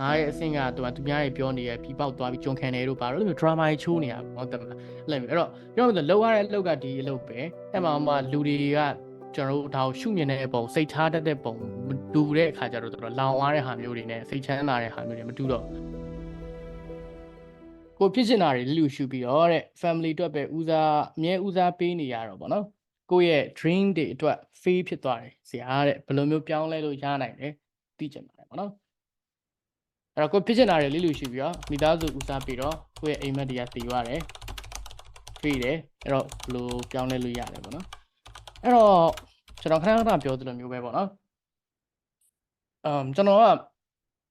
ငါရဲ့အဆင့်ကသူကသူများတွေပြောနေရပြီးပေါက်သွားပြီးကြုံခံနေတို့ပါတော့အဲ့လို drama ကြီးချိုးနေတာပေါ့နော်တမလားအဲ့လိုမျိုးအဲ့တော့ပြောမှဆိုလောက်ရတဲ့အလုပ်ကဒီအလုပ်ပဲအဲ့မှာမှလူတွေကကျွန်တော်တို့ဒါကိုရှုမြင်တဲ့ပုံစိတ်ထားတတ်တဲ့ပုံမတူတဲ့အခါကျတော့တော်တော်လောင်သွားတဲ့ဟာမျိုးတွေနဲ့စိတ်ချမ်းသာတဲ့ဟာမျိုးတွေမတူတော့ကိုဖြစ်ချင်တာတွေလူရှုပြီးတော့တဲ့ family အတွက်ပဲဦးစားအမြဲဦးစားပေးနေရတော့ဗောနော်ကိုယ့်ရဲ့ dream တွေအတွက် fail ဖြစ်သွားတယ်ဆရာတဲ့ဘယ်လိုမျိုးပြောင်းလဲလို့ရနိုင်တယ်သိချင်ပါတယ်ဗောနော် အဲ့တော့ကိုဖြစ်ချင်တာတွေလေးလူရှုပြီးတော့မိသားစုဦးစားပေးတော့ကိုယ့်ရဲ့အိမ်မက်တွေကတည်ရတယ် free တယ်အဲ့တော့ဘယ်လိုပြောင်းလဲလို့ရတယ်ဗောနော်အဲ့တော့ကျွန်တော်ခဏခဏပြောသလိုမျိုးပဲဗောနော်အမ်ကျွန်တော်က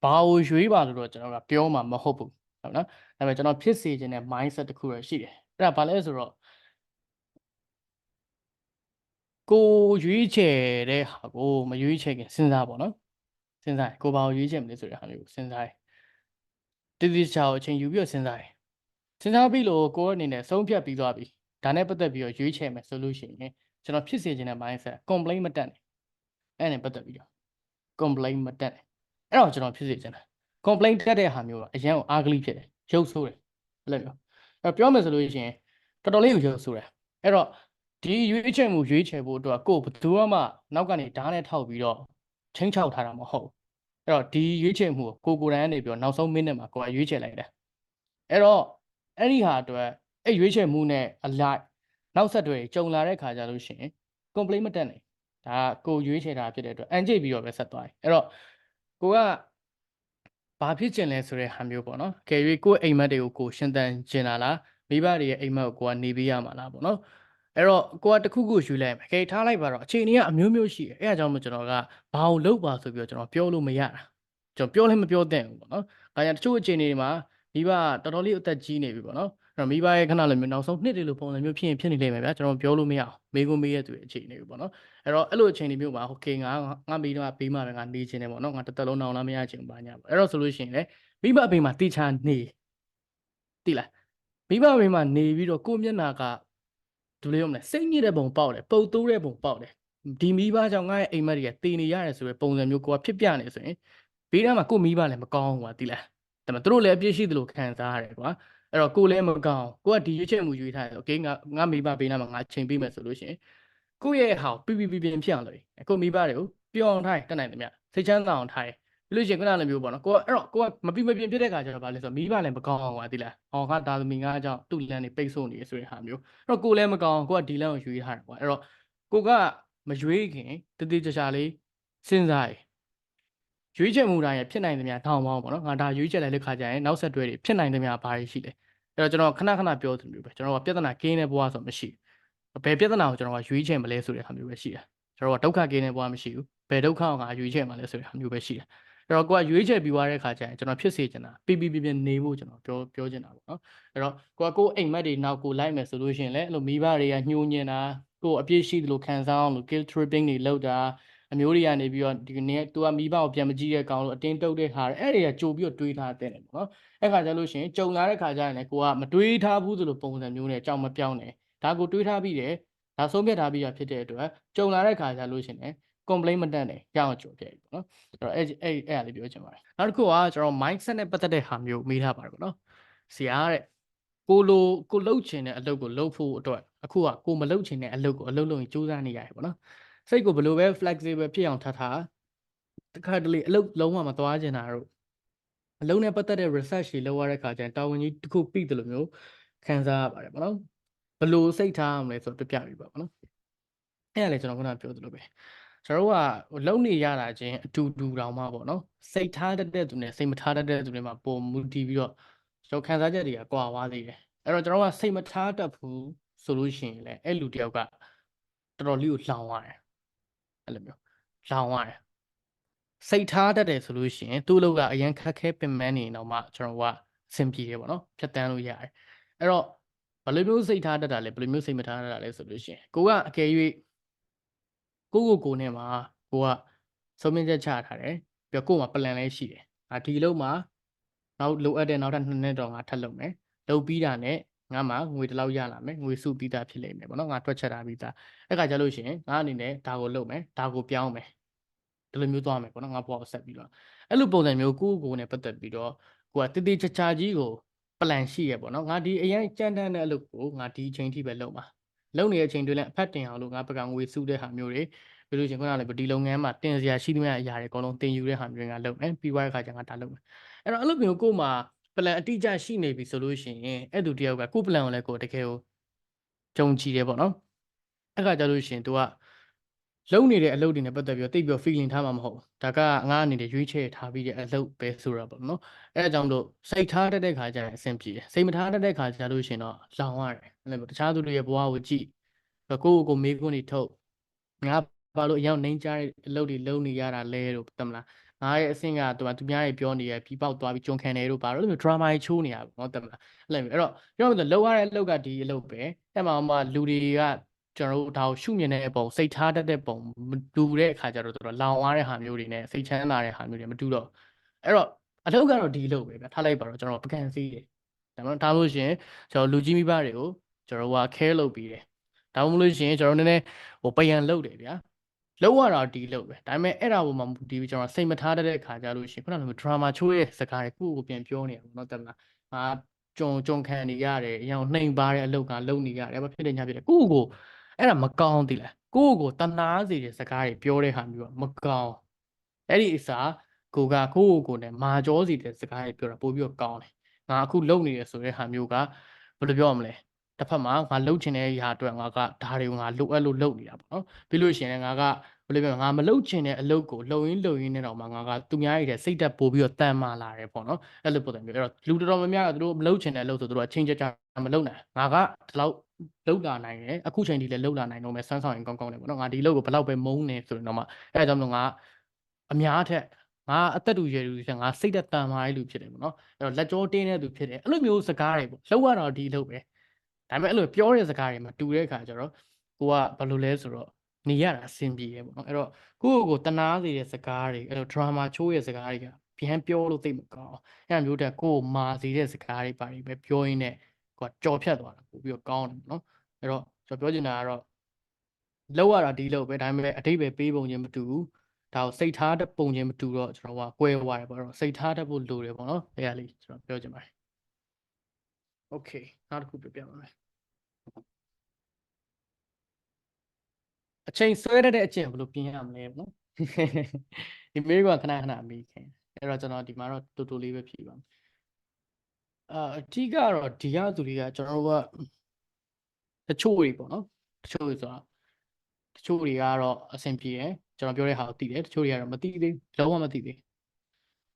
ဘာကိုရွေးပါလို့တော့ကျွန်တော်ကပြောမှာမဟုတ်ဘူးဟုတ်နော်ဒါပေမဲ့ကျွန်တော်ဖြစ်စေခြင်းတဲ့ mindset တစ်ခုတော့ရှိတယ်အဲ့ဒါဘာလဲဆိုတော့ကိုရွေးချယ်တဲ့ဟာကိုမရွေးချယ်ခင်စဉ်းစားပေါ့နော် စဉ်းစားရင်ကိုဘာကိုရွေးချယ်မလဲဆိုတဲ့ဟာမျိုးကိုစဉ်းစားရင်တည်တည်ချာကိုအချိန်ယူပြီးတော့စဉ်းစားရင်စဉ်းစားပြီးလို့ကိုယ့်အနေနဲ့ဆုံးဖြတ်ပြီးသွားပြီဒါနဲ့ပတ်သက်ပြီးတော့ရွေးချယ်မယ်ဆိုလို့ရှိရင်ကျွန်တော်ဖြစ်စေခြင်းတဲ့ mindset complain မတက်နဲ့အဲ့နဲ့ပတ်သက်ပြီးတော့ complain မတက်နဲ့အဲ့တော့ကျွန်တော်ဖြစ်စေခြင်းတယ် complain တက်တဲ့ဟာမျိုးကအရန်ကို ugly ဖြစ်တယ်ရုပ်ဆိုးတယ်အဲ့လိုမျိုးအဲ့တော့ပြောမယ်ဆိုလို့ရှိရင်တော်တော်လေးကိုရုပ်ဆိုးတယ်အဲ့တော့ဒီရွေးချယ်မှုရွေးချယ်ဖို့အတွက်ကိုယ်ဘယ်သူမှနောက်ကနေဓာတ်နဲ့ထောက်ပြီးတော့ ချင်းချောက်ထားတာမဟုတ်ဘူးအဲ့တော့ဒီရွေးချယ်မှုကိုကိုကိုယ်တိုင်ကနေပြီးတော့နောက်ဆုံးမိနစ်မှာကိုယ်ကရွေးချယ်လိုက်တယ်အဲ့တော့အဲ့ဒီဟာအတွက်အဲ့ရွေးချယ်မှုနဲ့အလိုက်နောက်ဆက်တွဲကြုံလာတဲ့ခါကြလို့ရှိရင် complain မတက်နဲ့ဒါကကိုယ်ရွေးချယ်တာဖြစ်တဲ့အတွက်အန်ကြိတ်ပြီးတော့ပဲဆက်သွားတယ်အဲ့တော့ကိုကဘာဖြစ်ကျင်လဲဆိုတဲ့ဟာမျိုးပေါ့နော်။ကယ်၍ကိုယ့်အိမ်မက်တွေကိုကိုယ်ရှင်းတန်ကျင်တာလားမိဘတွေရဲ့အိမ်မက်ကိုကိုကနေပေးရမှာလားပေါ့နော်။ အဲ့တော့ကိုကတခုခုယူလိုက်မယ်ခင်ထားလိုက်ပါတော့အခြေအနေကအမျိုးမျိုးရှိတယ်အဲ့ဒါကြောင့်မို့ကျွန်တော်ကဘာအောင်လုပ်ပါဆိုပြီးတော့ကျွန်တော်ပြောလို့မရတာကျွန်တော်ပြောလည်းမပြောသင့်ဘူးပေါ့နော်ဒါကြောင့်တချို့အခြေအနေတွေမှာမိဘတော်တော်လေးအသက်ကြီးနေပြီပေါ့နော်အဲ့တော့မိဘရဲ့ခဏလည်းမျိုးနောက်ဆုံးနှစ်တည်းလိုပုံစံမျိုးဖြစ်ရင်ဖြစ်နေလိမ့်မယ်ဗျာကျွန်တော်ပြောလို့မရအောင်မေးခွန်းမေးရတဲ့အခြေအနေပေါ့နော်အဲ့တော့အဲ့လိုအခြေအနေမျိုးမှာဟိုကေငါငါမိတော့ဘေးမှာပဲငါနေခြင်းတယ်ပေါ့နော်ငါတသက်လုံးနောင်လာမရခြင်းပါညာပေါ့အဲ့တော့ဆိုလို့ရှိရင်လေမိဘဘေးမှာတေချာနေတိလားမိဘဘေးမှာနေပြီးတော့ကိုမျက်နာက ဒူလေးရောမလဲစိတ်ညစ်တဲ့ပုံပေါက်တယ်ပုတ်တိုးတဲ့ပုံပေါက်တယ်ဒီမိဘကြောင့်ငါရဲ့အိမ်မက်တွေကတည်နေရတယ်ဆိုတဲ့ပုံစံမျိုးကိုကဖြစ်ပြနေဆိုရင်ဘေးနားမှာကိုယ့်မိဘလည်းမကောင်းဘူးကွာတိလားဒါပေမဲ့သူတို့လည်းအပြစ်ရှိသလိုခံစားရတယ်ကွာအဲ့တော့ကိုယ်လည်းမကောင်းကိုကဒီရွေးချယ်မှုရွေးထားတယ်โอเคငါငါမိဘဘေးနားမှာငါချိန်ပေးမယ်ဆိုလို့ရှိရင်ကိုယ့်ရဲ့ဟာကိုပြပြပြပြဖြစ်အောင်လုပ်ရင်ကိုမိဘတွေကိုပြောင်းထားတက်နိုင်တယ်မြစိတ်ချမ်းသာအောင်ထားရင်ပြီး လို့ရှိရင်ခုနလိုမျိုးပေါ့နော်ကိုကအဲ့တော့ကိုကမပြမပြဖြစ်တဲ့ခါကျတော့ဗာလဲဆိုတော့မိဘလည်းမကောင်းအောင်ကွာတိလားဟောငါဒါသမီးငါအကြောင်းသူ့လမ်းနေပိတ်ဆို့နေရဆိုတဲ့ဟာမျိုးအဲ့တော့ကိုလည်းမကောင်းကိုကဒီလမ်းကိုရွေးထားတယ်ကွာအဲ့တော့ကိုကမရွေးခင်တတိချာချာလေးစဉ်းစားရရွေးချယ်မှုတိုင်းရဖြစ်နိုင်သမျှထောင်ပေါင်းပေါ့နော်ငါဒါရွေးချယ်လိုက်တဲ့ခါကျရင်နောက်ဆက်တွဲတွေဖြစ်နိုင်သမျှဘာတွေရှိလဲအဲ့တော့ကျွန်တော်ခဏခဏပြောသလိုမျိုးပဲကျွန်တော်ကပြဿနာကင်းတဲ့ဘဝဆိုမရှိဘူးဘယ်ပြဿနာကိုကျွန်တော်ကရွေးချယ်မလဲဆိုတဲ့ဟာမျိုးပဲရှိတယ်ကျွန်တော်ကဒုက္ခကင်းတဲ့ဘဝမရှိဘူးဘယ်ဒုက္ခကိုငါရွေးချယ်မှာလဲဆိုတဲ့ဟာမျိုးပဲရှိတယ် အဲ့တော့ကိုကရွေးချယ်ပြီးသွားတဲ့ခါကျရင်ကျွန်တော်ဖြစ်စေချင်တာပြပြပြပြနေဖို့ကျွန်တော်ပြောပြောချင်တာပေါ့နော်အဲ့တော့ကိုကကိုအိမ်မက်တွေနောက်ကိုလိုက်မယ်ဆိုလို့ရှိရင်လည်းအဲ့လိုမိဘတွေကညှိုးညင်တာကိုအပြည့်ရှိသလိုခံစားအောင်လို့ guilt tripping တွေလုပ်တာအမျိုးတွေကနေပြီးတော့ဒီနေ့သူကမိဘကိုပြန်မကြည့်ရကောင်လို့အတင်းတုပ်တဲ့ဟာအဲ့တွေကကြိုပြီးတော့တွေးထားတဲ့တယ်ပေါ့နော်အဲ့ခါကျလို့ရှိရင်ကြုံလာတဲ့ခါကျရင်လည်းကိုကမတွေးထားဘူးသလိုပုံစံမျိုးနဲ့ကြောက်မပြောင်းနဲ့ဒါကိုတွေးထားပြီးတယ်ဒါဆုံးဖြတ်ထားပြီးရဖြစ်တဲ့အတွက်ကြုံလာတဲ့ခါကျလို့ရှိရင် complain မတက်နဲ့ကြောက်ကြော်ပြည့်ပြီပေါ့နော်အဲ့တော့အဲ့အဲ့အဲ့အရာလေးပြောချင်ပါတယ်နောက်တစ်ခုကကျွန်တော် mindset နဲ့ပတ်သက်တဲ့ဟာမျိုးမေးထားပါတယ်ပေါ့နော်ဆရာတဲ့ကိုလိုကိုလှုပ်ချင်တဲ့အလုပ်ကိုလှုပ်ဖို့အတွက်အခုကကိုမလှုပ်ချင်တဲ့အလုပ်ကိုအလုပ်လုပ်ရင်စူးစမ်းနေရတယ်ပေါ့နော်စိတ်ကိုဘယ်လိုပဲ flexible ဖြစ်အောင်ထားထားတခါတလေအလုပ်လုံးဝမသွားချင်တာတို့အလုံးနဲ့ပတ်သက်တဲ့ research တွေလုပ်ရတဲ့ခါကျရင်တာဝန်ကြီးတစ်ခုပြီးတယ်လို့မျိုးခံစားရပါတယ်ပေါ့နော်ဘယ်လိုစိတ်ထားရမလဲဆိုတော့ပြပြပြီပေါ့နော်အဲ့ဒါလေကျွန်တော်ခုနပြောသလိုပဲ ကျွန်တော်တို့ကလုံနေရတာချင်းအတူတူတောင်မှပေါ့နော်စိတ်ထားတတ်တဲ့သူနဲ့စိတ်မထားတတ်တဲ့သူတွေမှာပုံမူတည်ပြီးတော့ကျွန်တော်ခံစားချက်တွေကကွာဝါးသေးတယ်အဲ့တော့ကျွန်တော်ကစိတ်မထားတတ်ဘူးဆိုလို့ရှိရင်လည်းအဲ့လူတယောက်ကတော်တော်လေးကိုလောင်ရတယ်အဲ့လိုမျိုးလောင်ရတယ်စိတ်ထားတတ်တယ်ဆိုလို့ရှိရင်သူ့အလုပ်ကအရင်ခက်ခဲပင်ပန်းနေတော့မှကျွန်တော်ကအဆင်ပြေတယ်ပေါ့နော်ဖြတ်တန်းလို့ရတယ်အဲ့တော့ဘယ်လိုမျိုးစိတ်ထားတတ်တာလဲဘယ်လိုမျိုးစိတ်မထားတတ်တာလဲဆိုလို့ရှိရင်ကိုကအကယ်၍ ကိုကိုကိုနဲ့မှာကိုကဆုံးဖြတ်ချက်ချထားတယ်ပြီးတော့ကို့မှာ plan လည်းရှိတယ်အာဒီအလုပ်မှာနောက်လိုအပ်တဲ့နောက်ထပ်2နှစ်တော့ငါထပ်လုပ်မယ်လုပ်ပြီးတာနဲ့ငါမှငွေတလောက်ရလာမယ်ငွေစုပြီးသားဖြစ်လိမ့်မယ်ပေါ့နော်ငါတွက်ချက်ထားပြီးသားအဲ့ခါကျလို့ရှိရင်ငါအနေနဲ့ဒါကိုလုပ်မယ်ဒါကိုပြောင်းမယ်ဒီလိုမျိုးသွားမယ်ပေါ့နော်ငါဘဝကိုဆက်ပြီးတော့အဲ့လိုပုံစံမျိုးကိုယ့်ကိုယ်နဲ့ပတ်သက်ပြီးတော့ကိုကတည်တည်ချာချာကြီးကို plan ရှိရပေါ့နော်ငါဒီအရင်ကြမ်းတမ်းတဲ့အလုပ်ကိုငါဒီအချိန်ထိပဲလုပ်မှာ လုပ်နေတဲ့အချိန်တွေလည်းအဖက်တင်အောင်လို့ငါပကံငွေစုတဲ့ဟာမျိုးတွေပြီးလို့ချင်းခုနကလည်းဒီလုပ်ငန်းမှာတင်စရာရှိသမျှအရာတွေအကုန်လုံးတင်ယူတဲ့ဟာမျိုးတွေငါလုပ်မယ်ပြီးွားတဲ့ခါကျငါဒါလုပ်မယ်အဲ့တော့အဲ့လိုမျိုးကို့မှာ plan အတိအကျရှိနေပြီဆိုလို့ရှိရင်အဲ့သူတယောက်ကကို့ plan ကိုလည်းကိုယ်တကယ်ကိုကြုံကြည်တယ်ပေါ့နော်အဲ့ခါကျလို့ရှိရင် तू က လုံနေတဲ့အလုပ်တွေနဲ့ပတ်သက်ပြီးတော့တိတ်ပြီး feeling ထားမှာမဟုတ်ဘူးဒါကငါအနေနဲ့ရွေးချယ်ထားပြီးတဲ့အလုပ်ပဲဆိုတာပေါ့နော်အဲအကြောင်းတို့စိတ်ထားတတ်တဲ့ခါကျရင်အဆင်ပြေတယ်စိတ်မထားတတ်တဲ့ခါကျလို့ရှိရင်တော့လောင်ရတယ်အဲ့လိုတခြားသူတွေရဲ့ဘဝကိုကြည့်ကိုယ့်ကိုယ်ကိုမေးခွန်းတွေထုတ်ငါဘာလို့အရောက်နှိမ့်ကြတဲ့အလုပ်တွေလုပ်နေရတာလဲလို့တမလားငါရဲ့အဆင့်ကသူကသူများတွေပြောနေရပြီးပေါက်သွားပြီးကြုံခံတယ်လို့ဘာလို့လဲ drama ကြီးချိုးနေရပါဘောတမလားအဲ့လိုမျိုးအဲ့တော့ပြောရမယ်ဆိုလောက်ရတဲ့အလုပ်ကဒီအလုပ်ပဲအဲ့မှာမှလူတွေက ကျွန်တော်တို့ဒါကိုရှုမြင်တဲ့ပုံစိတ်ထားတတ်တဲ့ပုံမတူတဲ့အခါကျတော့တော်တော်လောင်သွားတဲ့ဟာမျိုးတွေနဲ့စိတ်ချမ်းသာတဲ့ဟာမျိုးတွေမတူတော့အဲ့တော့အလုပ်ကတော့ဒီအလုပ်ပဲဗျထားလိုက်ပါတော့ကျွန်တော်ပကံစီးတယ်ဒါမှမဟုတ်ထားလို့ရှိရင်ကျွန်တော်လူကြီးမိဘတွေကိုကျွန်တော်က care လုပ်ပြီးတယ်ဒါမှမဟုတ်လို့ရှိရင်ကျွန်တော်နည်းနည်းဟိုပယံလုပ်တယ်ဗျာလောက်ရတာဒီလောက်ပဲဒါပေမဲ့အဲ့ဒါပေါ်မှာမူတည်ပြီးကျွန်တော်စိတ်မထားတတ်တဲ့အခါကျလို့ရှိရင်ခုနကလို drama ချိုးရဲ့စကားတွေကိုကိုပြန်ပြောနေရဘူးเนาะတက်မလားငါကြုံကြုံခံနေရတယ်အရင်နှိမ်ပါတဲ့အလုပ်ကလုပ်နေရတယ်ဘာဖြစ်တယ်ညာဖြစ်တယ်ကိုကိုကို အဲ့ဒါမကောင်းသေးလားကိုကိုတနာစေတဲ့စကားတွေပြောတဲ့ဟာမျိုးကမကောင်းအဲ့ဒီအစားကိုကကိုကိုကိုနဲ့မာကြောစီတဲ့စကားတွေပြောတာပို့ပြီးတော့ကောင်းတယ်ငါအခုလုပ်နေရဆိုတဲ့ဟာမျိုးကဘယ်လိုပြောရမလဲတစ်ဖက်မှာငါလှုပ်ချင်တဲ့ຢာအတွက်ငါကဒါတွေကိုငါလိုအပ်လို့လုပ်နေတာပေါ့နော်ပြီးလို့ရှိရင်လည်းငါကဘယ်လိုပြောငါမလှုပ်ချင်တဲ့အလုပ်ကိုလှုပ်ရင်းလှုပ်ရင်းနဲ့တော့မှငါကသူများရဲ့စိတ်သက်ပို့ပြီးတော့တန်မာလာတယ်ပေါ့နော်အဲ့လိုပုံစံမျိုးအဲ့တော့လူတော်တော်များများကသူတို့မလှုပ်ချင်တဲ့အလုပ်ဆိုသူတို့အချင်းချင်းမလှုပ်နိုင်ငါကဒီလောက် လှုပ်လာနိုင်တယ်အခုချိန်ထိလည်းလှုပ်လာနိုင်တော့မယ်စမ်းဆောင်ရင်ကောင်းကောင်းတယ်ပေါ့နော်ငါဒီလှုပ်ကိုဘယ်လောက်ပဲမုန်းနေဆိုရင်တော့မှအဲ့ဒါကြောင့်မလို့ငါအများထက်ငါအသက်တူရွယ်တူငါစိတ်သက်တန်မာတဲ့လူဖြစ်တယ်ပေါ့နော်အဲ့တော့လက်ကြောတင်းတဲ့သူဖြစ်တယ်အဲ့လိုမျိုးစကားတွေပေါ့လှုပ်ရတော့ဒီလှုပ်ပဲဒါပေမဲ့အဲ့လိုပြောတဲ့စကားတွေမတူတဲ့အခါကျတော့ကိုကဘယ်လိုလဲဆိုတော့နေရတာအဆင်ပြေတယ်ပေါ့နော်အဲ့တော့ကိုယ့်ကိုယ်တနာစေတဲ့စကားတွေအဲ့လို drama ချိုးရဲ့စကားတွေကပြန်ပြောလို့သိမကောင်းအဲ့လိုမျိုးတက်ကိုယ်မာစေတဲ့စကားတွေပါတွေပဲပြောရင်းနဲ့ ကိုကကြော်ဖြတ်သွားတာပို့ပြီးတော့ကောင်းတယ်နော်အဲ့တော့ကျွန်တော်ပြောချင်တာကတော့လောက်ရတာဒီလောက်ပဲဒါပေမဲ့အတိတ်ပဲပေးပုံချင်းမတူဘူးဒါကိုစိတ်ထားတဲ့ပုံချင်းမတူတော့ကျွန်တော်ကကွဲသွားတယ်ပေါ့အဲ့တော့စိတ်ထားတတ်ဖို့လိုတယ်ပေါ့နော်အဲ့ဒါလေးကျွန်တော်ပြောချင်ပါတယ် Okay နောက်တစ်ခုပြပြပါမယ်အချိန်ဆွဲရတဲ့အကျင့်ဘယ်လိုပြင်ရမလဲပေါ့နော်ဒီမေးခွန်းခဏခဏမေးခင်အဲ့တော့ကျွန်တော်ဒီမှာတော့တူတူလေးပဲဖြေပါမယ် အာအဓိကတော့ဒီကသူတွေကကျွန်တော်တို့ကတချို့တွေပေါ့နော်တချို့တွေဆိုတာတချို့တွေကတော့အဆင်ပြေတယ်ကျွန်တော်ပြောတဲ့ဟာကိုသိတယ်တချို့တွေကတော့မသိသေးလုံးဝမသိသေး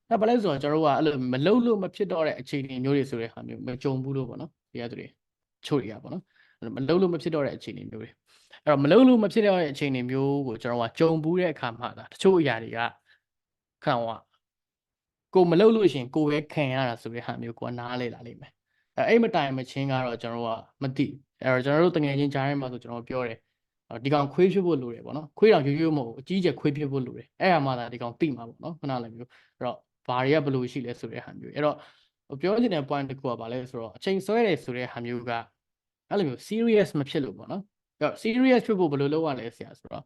အဲ့ဘာလဲဆိုတော့ကျွန်တော်တို့ကအဲ့လိုမလုံလို့မဖြစ်တော့တဲ့အခြေအနေမျိုးတွေဆိုတဲ့ဟာမျိုးမကြုံဘူးလို့ပေါ့နော်ဒီကသူတွေချို့တွေကပေါ့နော်မလုံလို့မဖြစ်တော့တဲ့အခြေအနေမျိုးတွေအဲ့တော့မလုံလို့မဖြစ်တော့တဲ့အခြေအနေမျိုးကိုကျွန်တော်ကကြုံဘူးတဲ့အခါမှာဒါတချို့အရာတွေကခံက ကိုမလုံလို့ရှိရင်ကိုပဲခံရတာဆိုတဲ့ဟာမျိုးကိုနားလေလာလိမ့်မယ်အဲ့အဲ့မတိုင်မချင်းကတော့ကျွန်တော်ကမသိအဲ့တော့ကျွန်တော်တို့တငယ်ချင်းကြားထဲမှာဆိုကျွန်တော်ပြောတယ်ဒီကောင်ခွေးဖြစ်ဖို့လိုတယ်ပေါ့နော်ခွေးတောင်ရိုးရိုးမဟုတ်ဘူးအကြီးကျယ်ခွေးဖြစ်ဖို့လိုတယ်အဲ့အမှသာဒီကောင်သိမှာပေါ့နော်ခဏလည်းမျိုးအဲ့တော့ဘာတွေကဘယ်လိုရှိလဲဆိုတဲ့ဟာမျိုးအဲ့တော့ပြောချင်တဲ့ point တစ်ခုကဘာလဲဆိုတော့အချိန်ဆွဲတယ်ဆိုတဲ့ဟာမျိုးကအဲ့လိုမျိုး serious မဖြစ်လို့ပေါ့နော်အဲ့တော့ serious ဖြစ်ဖို့ဘယ်လိုလုပ်ရလဲဆရာဆိုတော့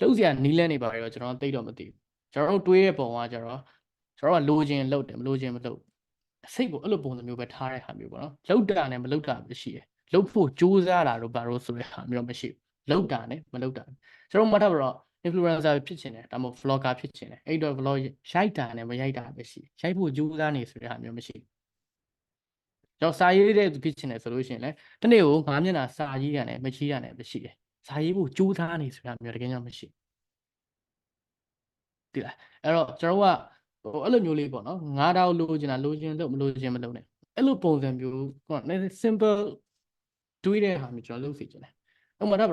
လုပ်စရာနီးလန်းနေပါတော့ကျွန်တော်သိတော့မသိဘူးကျွန်တော်တို့တွေးတဲ့ပုံကကျတော့ ကျွန်တော်ကလိုချင်လုပ်တယ်မလိုချင်မလုပ်စိတ်ကိုအဲ့လိုပုံစံမျိုးပဲထားတဲ့ဟာမျိုးပေါ့နော်လောက်တာနဲ့မလောက်တာပဲရှိတယ်လောက်ဖို့ကြိုးစားတာတော့ဘာလို့ဆိုတဲ့ဟာမျိုးမရှိဘူးလောက်တာနဲ့မလောက်တာကျွန်တော်မှတ်ထားပါတော့ influencer ဖြစ်ချင်တယ်ဒါမှမဟုတ် vlogger ဖြစ်ချင်တယ်အဲ့တော့ vlog ရိုက်တာနဲ့မရိုက်တာပဲရှိရိုက်ဖို့ကြိုးစားနေဆိုတဲ့ဟာမျိုးမရှိကျွန်တော်စာရေးတဲ့သူဖြစ်ချင်တယ်ဆိုလို့ရှိရင်လည်းတနေ့ကို9မျက်နှာစာရေးရတယ်မကြီးရတယ်ပဲရှိတယ်စာရေးဖို့ကြိုးစားနေဆိုတာမျိုးတကယ်ကြောင့်မရှိတိလားအဲ့တော့ကျွန်တော်က ဟိုအဲ့လိုမျိုးလေးပေါ့နော်ငါးတောက်လိုချင်တာလိုချင်တော့မလိုချင်မလုပ်နဲ့အဲ့လိုပုံစံမျိုးကော simple တွေးတဲ့ဟာမျိုးကျွန်တော်လုပ်စီချင်တယ်ဥပမာတော့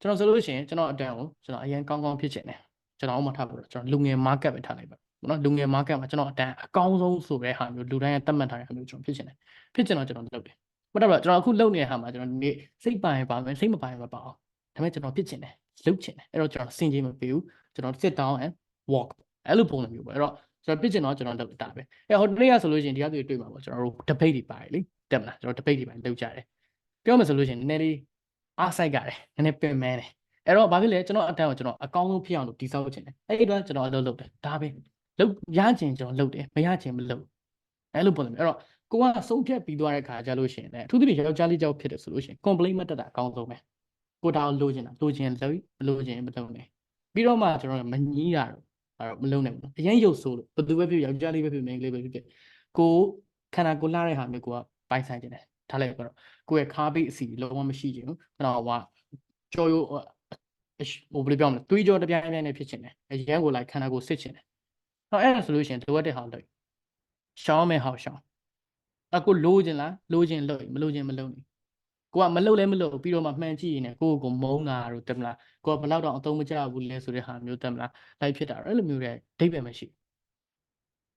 ကျွန်တော်ဆိုလို့ရှိရင်ကျွန်တော်အတန်းကိုကျွန်တော်အရင်ကောင်းကောင်းဖြစ်ချင်တယ်ကျွန်တော်ဥပမာထားပါတော့ကျွန်တော်လူငယ် market ပဲထားလိုက်ပါနော်လူငယ် market မှာကျွန်တော်အတန်းအကောင်းဆုံးဆိုတဲ့ဟာမျိုးလူတိုင်းကသတ်မှတ်ထားတဲ့ဟာမျိုးကျွန်တော်ဖြစ်ချင်တယ်ဖြစ်ချင်တော့ကျွန်တော်လုပ်တယ်မဟုတ်တော့ကျွန်တော်အခုလုပ်နေတဲ့ဟာမှာကျွန်တော်ဒီစိတ်ပိုင်ပါမယ်စိတ်မပိုင်မပါအောင်ဒါပေမဲ့ကျွန်တော်ဖြစ်ချင်တယ်လုပ်ချင်တယ်အဲ့တော့ကျွန်တော်စင်ကြီးမပေးဘူးကျွန်တော် sit down and walk အဲ့လိုပုံစံမျိုးပေါ့အဲ့တော့ ကျွန်တော်ပြစ်ချင်တော့ကျွန်တော်လုပ်တာပဲအဲဟိုတနေ့ကဆိုလို့ရှိရင်ဒီကသူတွေ့မှာပေါ့ကျွန်တော်တို့ debate တွေပါတယ်လေတက်မလားကျွန်တော် debate တွေပါတယ်လုပ်ကြတယ်ပြောမယ်ဆိုလို့ရှိရင်နည်းနည်းလေးအားဆိုင်ကြတယ်နည်းနည်းပင်မန်းတယ်အဲ့တော့ဘာဖြစ်လဲကျွန်တော်အတန်းကိုကျွန်တော်အကောင်းဆုံးဖြစ်အောင်လို့ဒီဆောက်ချင်တယ်အဲ့ဒီတော့ကျွန်တော်အလုပ်လုပ်တယ်ဒါပဲလုပ်ရချင်ကျွန်တော်လုပ်တယ်မရချင်မလုပ်အဲ့လိုပုံစံမျိုးအဲ့တော့ကိုကဆုံးဖြတ်ပြီးသွားတဲ့ခါကြလို့ရှိရင်လည်းအထူးသဖြင့်ယောက်ျားလေးကြောက်ဖြစ်တယ်ဆိုလို့ရှိရင် complaint မတက်တာအကောင်းဆုံးပဲကိုတောင်လိုချင်တာလိုချင်လို့မလိုချင်မလုပ်နဲ့ပြီးတော့မှကျွန်တော်မညီးတာတော့အဲ့ တော့မလုပ်နဲ့ဘူးနော်အရင်ရုပ်ဆိုးလို့ဘယ်သူပဲဖြစ်ယောက်ျားလေးပဲဖြစ်မိန်းကလေးပဲဖြစ်ဖြစ်ကိုခန္ဓာကိုယ်လှတဲ့ဟာမျိုးကိုကပိုင်ဆိုင်ခြင်းတယ်ထားလိုက်တော့ကိုယ့်ရဲ့ခါးပိတ်အစီလုံးဝမရှိချင်ဘူးကျွန်တော်ကကြော်ရိုးဟိုဘယ်လိုပြောမလဲတွေးကြောတပြိုင်ပြိုင်နဲ့ဖြစ်ချင်တယ်အရင်ကိုလိုက်ခန္ဓာကိုယ်စစ်ချင်တယ်တော့အဲ့ဒါဆိုလို့ရှိရင်လိုအပ်တဲ့ဟာလုပ်ရှောင်းမယ်ဟောက်ရှောင်းအခုလိုချင်လားလိုချင်လုပ်မလိုချင်မလုပ်နေ ကိုကမလုပ်လဲမလုပ်ပြီးတော့မှမှန်ကြည့်ရင်ကိုယ့်ကိုမုန်းတာတို့တက်မလားကိုကဘလောက်တော့အသုံးမကျဘူးလဲဆိုတဲ့ဟာမျိုးတက်မလားလိုက်ဖြစ်တာအဲ့လိုမျိုးတဲ့ဒိဗ္ဗေမရှိ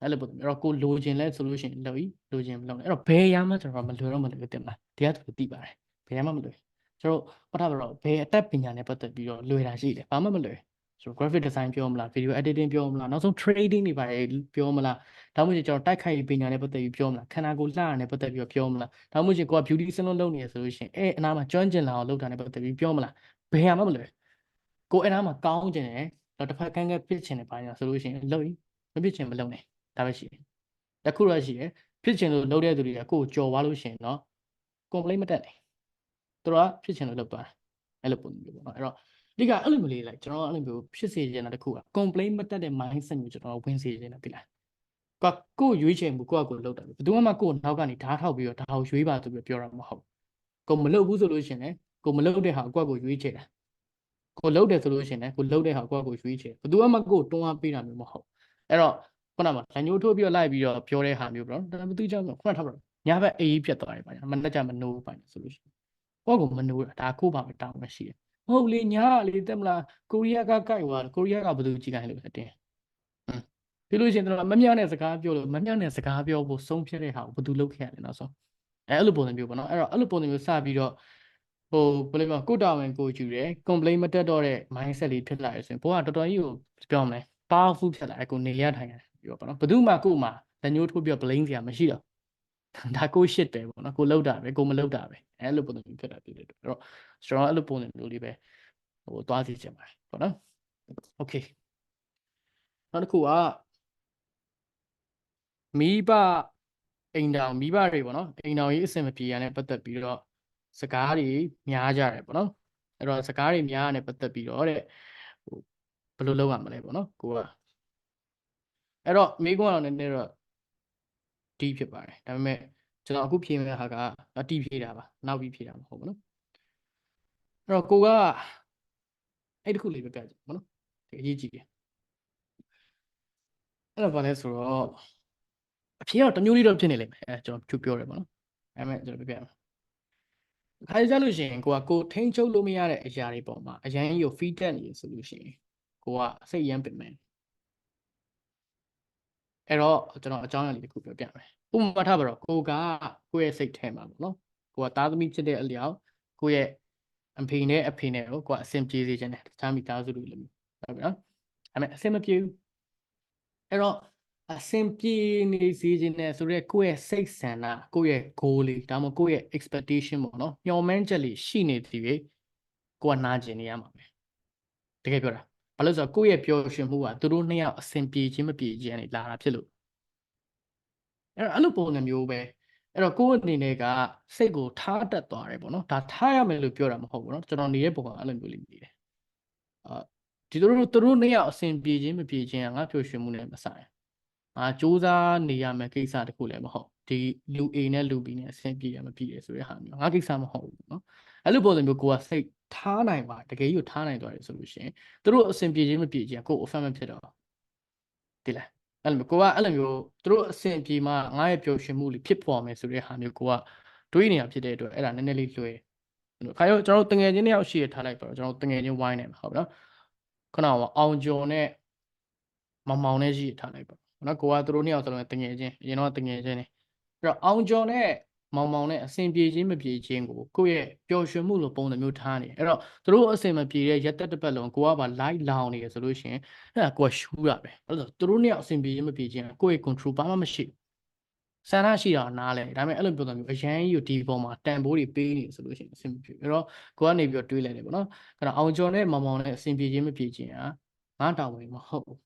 အဲ့လိုပုံအဲ့တော့ကိုလိုချင်လဲဆိုလို့ရှိရင်လုပ်ဤလိုချင်မလုပ်နဲ့အဲ့တော့ဘယ်ရမှကျွန်တော်မလွယ်တော့မလွယ်တက်မလားတရားသူသိပါတယ်ဘယ်ရမှမလွယ်ကျွန်တော်ပထမတော့ဘယ်အတက်ပညာနဲ့ပတ်သက်ပြီးတော့လွယ်တာရှိတယ်ဘာမှမလွယ် ဆိုတော့ graphic design ပြောမလား video editing ပြောမလားနောက်ဆုံး trading တွေပါတယ်ပြောမလားဒါမှမဟုတ်ကျွန်တော်တိုက်ခိုက်ရေးပညာနဲ့ပတ်သက်ပြီးပြောမလားခန္ဓာကိုယ်လှတာနဲ့ပတ်သက်ပြီးတော့ပြောမလားဒါမှမဟုတ်ကိုက beauty salon လုပ်နေရဆိုလို့ရှိရင်အဲအနာမှာကျွမ်းကျင်လာအောင်လုပ်တာနဲ့ပတ်သက်ပြီးပြောမလားဘယ်ဟာမှမလွယ်ကိုအနာမှာကောင်းကျင်တယ်တော့တစ်ဖက်ကန်းကဖြစ်ချင်တယ်ပါညာဆိုလို့ရှိရင်လုပ်ရင်မဖြစ်ချင်မလုပ်နဲ့ဒါပဲရှိတယ်တခုတော့ရှိတယ်ဖြစ်ချင်လို့လုပ်တဲ့သူတွေကကိုယ်ကြော်သွားလို့ရှိရင်တော့ complaint မတက်နဲ့သူတို့ကဖြစ်ချင်လို့လုပ်သွားတယ်အဲ့လိုပုံမျိုးပေါ့နော်အဲ့တော့ ဒီကအဲ့လိုမျိုးလေးလိုက်ကျွန်တော်အဲ့လိုမျိုးဖြစ်စေချင်တာတခုက complaint မတက်တဲ့ mindset မျိုးကျွန်တော်ဝင်စေချင်တာတိလားကကိုရွေးချယ်မှုကိုကကိုလောက်တာဘယ်သူမှကိုနောက် ကနေဓာတ်ထောက်ပြီးတော့ဓာတ်ကိုရွေးပါဆိုပြီးပြောတာမဟုတ်ကိုမလုပ်ဘူးဆိုလို့ရှိရင်လည်းကိုမလုပ်တဲ့ဟာကိုကကိုရွေးချယ်တာကိုလုပ်တယ်ဆိုလို့ရှိရင်လည်းကိုလုပ်တဲ့ဟာကိုကကိုရွေးချယ်ဘယ်သူမှကိုတွန်းအားပေးတာမျိုးမဟုတ်အဲ့တော့ခုနကလက်ညှိုးထိုးပြီးတော့လိုက်ပြီးတော့ပြောတဲ့ဟာမျိုးပေါ့နော်ဒါပေမဲ့သူကြောင့်ခုနထားပါညဘက်အေးပြတ်သွားတယ်ပါညာမနှက်ကြမနိုးပါညာဆိုလို့ရှိရင်ကိုကကိုမနိုးတာဒါကိုပါပဲတောင်းမှရှိတယ် မဟုတ်လေညာလေတက်မလားကိုရီးယားကကြိုက်သွားကိုရီးယားကဘယ်သူကြည့်ခိုင်းလို့အတင်းဟမ်ပြီးလို့ရှိရင်တော့မမြောက်တဲ့စကားပြောလို့မမြောက်တဲ့စကားပြောဖို့ဆုံးဖြတ်တဲ့ဟာကိုဘယ်သူလုပ်ခဲ့ရလဲနောက်ဆုံးအဲအဲ့လိုပုံစံမျိုးပေါ့နော်အဲ့တော့အဲ့လိုပုံစံမျိုးစပြီးတော့ဟိုဘယ်လိုပြောကိုတာဝန်ကိုယူတယ် complain မတက်တော့တဲ့ mindset လေးဖြစ်လာရဆိုရင်ဘိုးကတော်တော်ကြီးကိုပြောမလဲ powerful ဖြစ်လာတယ်ကိုနေရထိုင်ရတယ်ပြောပေါ့နော်ဘယ်သူမှကို့မှာလက်ညှိုးထိုးပြီး blame စရာမရှိတော့ဒါကိုရှစ်တယ်ပေါ့နော်ကိုလောက်တာပဲကိုမလောက်တာပဲ အဲ့လိုပုံစံမျိုးဖြစ်တာဖြစ်တဲ့အတွက်အဲ့တော့ကျွန်တော်အဲ့လိုပုံစံမျိုးလေးပဲဟိုသွားကြည့်ချင်ပါတယ်ဟုတ်နော် okay နောက်တစ်ခုကမိဘအိမ်တောင်မိဘတွေပေါ့နော်အိမ်တောင်ကြီးအဆင်မပြေရတဲ့ပတ်သက်ပြီးတော့စကားတွေများကြတယ်ပေါ့နော်အဲ့တော့စကားတွေများရတဲ့ပတ်သက်ပြီးတော့တဲ့ဟိုဘယ်လိုလုပ်ရမလဲပေါ့နော်ကိုကအဲ့တော့မိကွန်းအောင်နည်းနည်းတော့ဒီဖြစ်ပါတယ်ဒါပေမဲ့ ကျွန်တော်အခုဖြေမယ့်ဟာကအတီးဖြေတာပါနောက်ပြီးဖြေတာမဟုတ်ဘူးနော်အဲ့တော့ကိုကအဲ့ဒီခုလေးပဲပြကြည့်ပေါ့နော်ဒီအရေးကြီးတယ်အဲ့တော့ဘာလဲဆိုတော့အဖြေတော့တစ်မျိုးလေးတော့ဖြစ်နေလိမ့်မယ်အဲကျွန်တော်ဖြူပြောတယ်ပေါ့နော်အဲ့မဲ့ကျွန်တော်ပြပြမယ်ခါကြလို့ရှိရင်ကိုကကိုထိန်းချုပ်လို့မရတဲ့အရာတွေပေါ်မှာအရန်ကြီးကို feedback နေဆိုလို့ရှိရင်ကိုကစိတ်ရမ်းပင်မယ်အဲ့တော့ကျွန်တော်အကြောင်းအရာလေးတစ်ခုပြောပြမယ် ဥပမာထားပါတော့ကိုကကိုယ့်ရဲ့စိတ်ထဲမှာပေါ့နော်ကိုကသားသမီးဖြစ်တဲ့အလျောက်ကိုယ့်ရဲ့အဖေနဲ့အဖေနဲ့ကိုကအဆင်ပြေစေချင်တယ်တခြားမိသားစုတွေလိုမျိုးဟုတ်ပြီနော်ဒါပေမဲ့အဆင်မပြေဘူးအဲ့တော့အဆင်ပြေနေစေခြင်းနဲ့ဆိုတော့ကိုယ့်ရဲ့စိတ်ဆန္ဒကိုယ့်ရဲ့ goal လေးဒါမှမဟုတ်ကိုယ့်ရဲ့ expectation ပေါ့နော်မျှော်မှန်းချက်လေးရှိနေသည်ပဲကိုကနာကျင်နေရမှာပဲတကယ်ပြောတာဘာလို့ဆိုတော့ကိုယ့်ရဲ့ပျော်ရွှင်မှုကသူတို့နှစ်ယောက်အဆင်ပြေခြင်းမပြေခြင်းနဲ့လာတာဖြစ်လို့ အဲ့တော့အဲ့လိုပုံစံမျိုးပဲအဲ့တော့ကိုယ့်အနေနဲ့ကစိတ်ကိုထားတတ်သွားတယ်ပေါ့နော်ဒါထားရမယ်လို့ပြောတာမဟုတ်ဘူးနော်ကျွန်တော်နေတဲ့ပုံကအဲ့လိုမျိုးလေးနေတယ်အာဒီတို့တို့တို့နေရအဆင်ပြေခြင်းမပြေခြင်းကငါဖြိုရှင်မှုနဲ့မဆိုင်ငါစူးစမ်းနေရမယ်ကိစ္စတခုလည်းမဟုတ်ဒီလူ A နဲ့လူ B နဲ့အဆင်ပြေရမပြေရဆိုတဲ့ဟာမျိုးငါကိစ္စမဟုတ်ဘူးနော်အဲ့လိုပုံစံမျိုးကိုကစိတ်ထားနိုင်ပါတကယ်ကြီးကိုထားနိုင်သွားတယ်ဆိုလို့ရှိရင်တို့အဆင်ပြေခြင်းမပြေခြင်းကို offend မဖြစ်တော့ဒီလား အဲ့လိုမျိုးကိုကအဲ့လိုမျိုးတို့အဆင်ပြေမှငါရဲ့ပျော်ရွှင်မှုလေးဖြစ်ပေါ်မယ်ဆိုတဲ့ဟာမျိုးကိုကတွေးနေတာဖြစ်တဲ့အတွက်အဲ့ဒါနည်းနည်းလေးလွယ်ခါရောကျွန်တော်တို့တငယ်ချင်းတယောက်ရှိရထားလိုက်ပါတော့ကျွန်တော်တငယ်ချင်းဝိုင်းနေမှာဟုတ်ပြီနော်ခုနကအောင်ကျော်နဲ့မမောင်နဲ့ရှိရထားလိုက်ပါနော်ကိုကသူတို့နှစ်ယောက်စလုံးတငယ်ချင်းအရင်တော့တငယ်ချင်းနေအဲ့တော့အောင်ကျော်နဲ့ မောင်မောင်နဲ့အဆင်ပြေခြင်းမပြေခြင်းကိုကိုယ့်ရဲ့ပျော်ရွှင်မှုလိုပုံစံမျိုးထားနေအဲ့တော့သူတို့အဆင်မပြေတဲ့ရက်တက်တစ်ပတ်လုံးကိုကပါ light လောင်နေရဆိုလို့ရှိရင်အဲ့ဒါကိုကရှူးရပဲအဲ့တော့သူတို့နှစ်ယောက်အဆင်ပြေခြင်းမပြေခြင်းကိုယ့်ရဲ့ control ဘာမှမရှိဆန္ဒရှိတာနားလဲဒါပေမဲ့အဲ့လိုပုံစံမျိုးအရန်ကြီးကိုဒီပုံမှာတန်ဖိုးတွေပေးနေဆိုလို့ရှိရင်အဆင်မပြေအဲ့တော့ကိုကနေပြီးတော့တွေးလိုက်တယ်ပေါ့နော်အဲ့တော့အောင်ကျော်နဲ့မောင်မောင်နဲ့အဆင်ပြေခြင်းမပြေခြင်းကငါတောင်းဝင်မဟုတ်ဘူး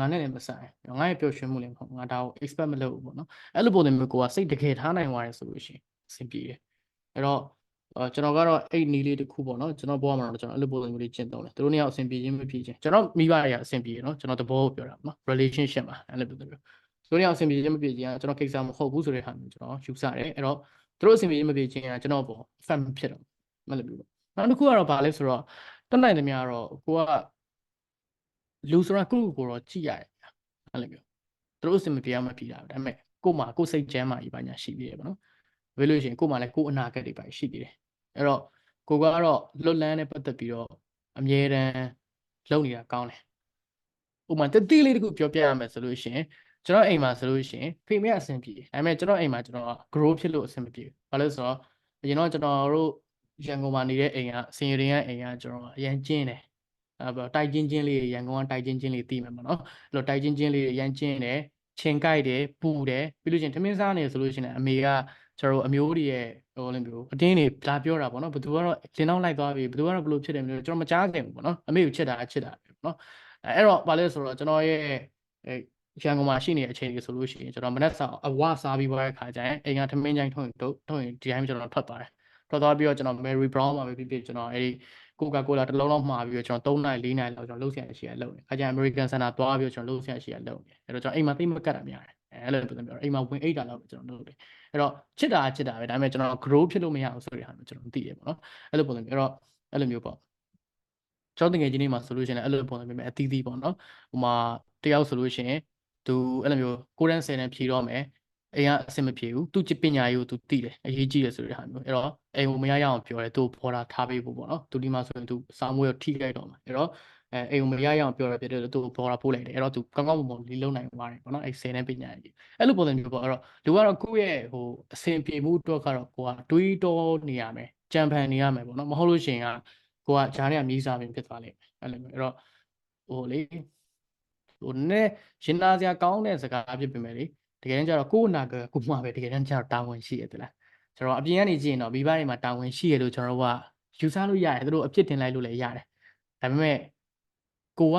ငါနဲ့လည်းမဆိုင်ငါရဲ့ပျော်ရွှင်မှုလည်းမဟုတ်ငါဒါကို expect မလုပ်ဘူးပေါ့နော်အဲ့လိုပုံစံမျိုးကိုကစိတ်တကယ်ထားနိုင်သွားတယ်ဆိုလို့ရှိရင်အဆင်ပြေတယ်အဲ့တော့အော်ကျွန်တော်ကတော့အဲ့နီးလေးတစ်ခုပေါ့နော်ကျွန်တော်ဘဝမှာတော့ကျွန်တော်အဲ့လိုပုံစံမျိုးလေးကျင့်သုံးတယ်သူတို့နှစ်ယောက်အဆင်ပြေခြင်းမပြေခြင်းကျွန်တော်မိဘတွေကအဆင်ပြေတယ်နော်ကျွန်တော်သဘောကိုပြောတာပေါ့နော် relationship မှာအဲ့လိုပုံစံမျိုးသူတို့နှစ်ယောက်အဆင်ပြေခြင်းမပြေခြင်းကကျွန်တော်ကိစ္စမဟုတ်ဘူးဆိုတဲ့ဟာမျိုးကျွန်တော်ယူဆတယ်အဲ့တော့သူတို့အဆင်ပြေခြင်းမပြေခြင်းကကျွန်တော်ပေါ့ fan ဖြစ်တော့အဲ့လိုမျိုးပေါ့နောက်တစ်ခုကတော့ဗာလဲဆိုတော့တက်နိုင်သမျှတော့ကိုက လူဆိုတာကိုယ့်ကိုယ်ကိုတော့ကြည့်ရတယ်အဲ့လိုမျိုးသူတို့အဆင်မပြေအောင်မပြေတာဒါပေမဲ့ကို့မှာကိုယ်စိတ်ချမ်းမာကြီးပါညာရှိသေးတယ်ပေါ့နော်ဘယ်လိုရှိရင်ကို့မှာလည်းကိုယ်အနာဂတ်တွေပါရှိသေးတယ်အဲ့တော့ကိုကတော့လွတ်လန်းနဲ့ပတ်သက်ပြီးတော့အမြဲတမ်းလုပ်နေတာကောင်းတယ်ဥပမာတတိလေးတခုပြောပြရမယ်ဆိုလို့ရှိရင်ကျွန်တော်အိမ်မှာဆိုလို့ရှိရင်ဖေမေအဆင်ပြေဒါပေမဲ့ကျွန်တော်အိမ်မှာကျွန်တော် grow ဖြစ်လို့အဆင်မပြေဘူးဘာလို့လဲဆိုတော့အရင်တော့ကျွန်တော်တို့ရန်ကုန်မှာနေတဲ့အိမ်ကစင်ရီရဲ့အိမ်ကကျွန်တော်အရန်ကျင်းတယ်အဲပေါ့ တိုက်ချင်းချင်းလေးရန်ကုန်ကတိုက်ချင်းချင်းလေးသိမယ်မနော်အဲ့လိုတိုက်ချင်းချင်းလေးရန်ကျင်းတယ်ချင်းကြိုက်တယ်ပူတယ်ပြီးလို့ချင်းထမင်းစားနေဆိုလို့ရှိရင်အမေကကျွန်တော်တို့အမျိုးတွေရဲ့ဟိုလိုမျိုးအတင်းတွေလာပြောတာပေါ့နော်ဘသူကတော့လင်းအောင်လိုက်သွားပြီဘသူကတော့ဘလို့ဖြစ်တယ်မျိုးကျွန်တော်မကြားခင်ဘူးပေါ့နော်အမေကိုချစ်တာချစ်တာပဲပေါ့နော်အဲ့တော့ဘာလဲဆိုတော့ကျွန်တော်ရဲ့အဲရန်ကုန်မှာရှိနေတဲ့အချိန်ကြီးဆိုလို့ရှိရင်ကျွန်တော်မနက်စာအဝစားပြီးသွားတဲ့ခါကျရင်အိမ်ကထမင်းချိုင်းထုံးထုံးထုံးရင်ဒီတိုင်းကျွန်တော်ထွက်သွားတယ်ထွက်သွားပြီးတော့ကျွန်တော် Mary Brown မှာပဲဖြစ်ဖြစ်ကျွန်တော်အဲဒီ Coca-Cola တစ်လုံးလောက်မှာပြီးတော့ကျွန်တော်3နိုင်4နိုင်လောက်ကျွန်တော်လှုပ်ရှားရှိရလှုပ်နေခါကျရင် American Center သွားပြီးတော့ကျွန်တော်လှုပ်ရှားရှိရလှုပ်နေအဲ့တော့ကျွန်တော်အိမ်မှာသိမကတ်တာများတယ်အဲ့လိုပုံစံမျိုးအိမ်မှာဝင်အိတ်တာလောက်ပဲကျွန်တော်လုပ်တယ်အဲ့တော့ချစ်တာချစ်တာပဲဒါပေမဲ့ကျွန်တော် grow ဖြစ်လို့မရဘူးဆိုတဲ့ဟာမျိုးကျွန်တော်သိရပေါ့နော်အဲ့လိုပုံစံမျိုးအဲ့တော့အဲ့လိုမျိုးပေါ့ကျောင်းတငယ်ချင်းတွေမှာဆိုလို့ရှိရင်အဲ့လိုပုံစံမျိုးပဲအသီးသီးပေါ့နော်ဟိုမှာတယောက်ဆိုလို့ရှိရင်သူအဲ့လိုမျိုးကိုရန်ဆယ်နဲ့ဖြေတော့မယ် အိမ်ကအဆင်မပြေဘူးသူချစ်ပညာရေးကိုသူသိတယ်အရေးကြီးတယ်ဆိုတဲ့ဟာမျိုးအဲ့တော့အိမ်ကိုမရရအောင်ပြောတယ်သူ့ဘောတာထားပေးဖို့ပေါ့နော်သူဒီမှာဆိုရင်သူစာမွေးကိုထိခိုက်တော့မှာအဲ့တော့အဲအိမ်ကိုမရရအောင်ပြောရပြတယ်သူဘောတာပို့လိုက်တယ်အဲ့တော့သူကောင်းကောင်းမွန်မွန်လေးလုံးနိုင်သွားတယ်ပေါ့နော်အဲ့ဆယ်နဲ့ပညာရေးအဲ့လိုပုံစံမျိုးပေါ့အဲ့တော့လူကတော့ကိုယ့်ရဲ့ဟိုအဆင်ပြေမှုအတွက်ကတော့ကိုကတွေးတောနေရမယ်ကြံဖန်နေရမယ်ပေါ့နော်မဟုတ်လို့ရှိရင်ကကိုကဂျားတွေကမြည်စာပင်ဖြစ်သွားလိမ့်မယ်အဲ့လိုမျိုးအဲ့တော့ဟိုလေဟိုနည်းရင်နာစရာကောင်းတဲ့စကားဖြစ်ပေမဲ့လေ တကယ်တမ်းကျတော့ကိုယ့်အနာကကိုမှပဲတကယ်တမ်းကျတော့တာဝန်ရှိရတယ်လားကျွန်တော်အပြင်ကနေကြည့်ရင်တော့မိဘတွေမှာတာဝန်ရှိရလို့ကျွန်တော်တို့ကယူဆလို့ရတယ်သူတို့အပြစ်တင်လိုက်လို့လည်းရတယ်ဒါပေမဲ့ကိုက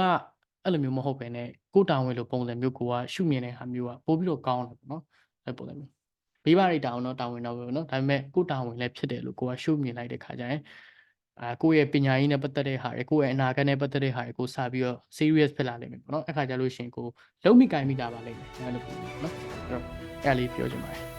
အဲ့လိုမျိုးမဟုတ်ပဲねကိုတာဝန်လိုပုံစံမျိုးကိုကရှုမြင်တဲ့ဟာမျိုးကပို့ပြီးတော့ကောင်းတယ်ပေါ့နော်အဲ့ပုံစံမျိုးမိဘတွေတာဝန်တော့တာဝန်တော့ပဲနော်ဒါပေမဲ့ကိုတာဝန်လည်းဖြစ်တယ်လို့ကိုကရှုမြင်လိုက်တဲ့ခါကျရင် အာကိုယ့်ရဲ့ပညာရေးနဲ့ပတ်သက်တဲ့ဟာတွေကိုယ့်ရဲ့အနာဂတ်နဲ့ပတ်သက်တဲ့ဟာတွေကိုစပြီးတော့ serious ဖြစ်လာလိမ့်မယ်ပေါ့နော်အခါကျလို့ရှိရင်ကိုလုံးမိကိုင်းမိတာပါလိမ့်မယ်အဲ့လိုပေါ့နော်အဲ့တော့အဲ့လေးပြောချင်ပါတယ်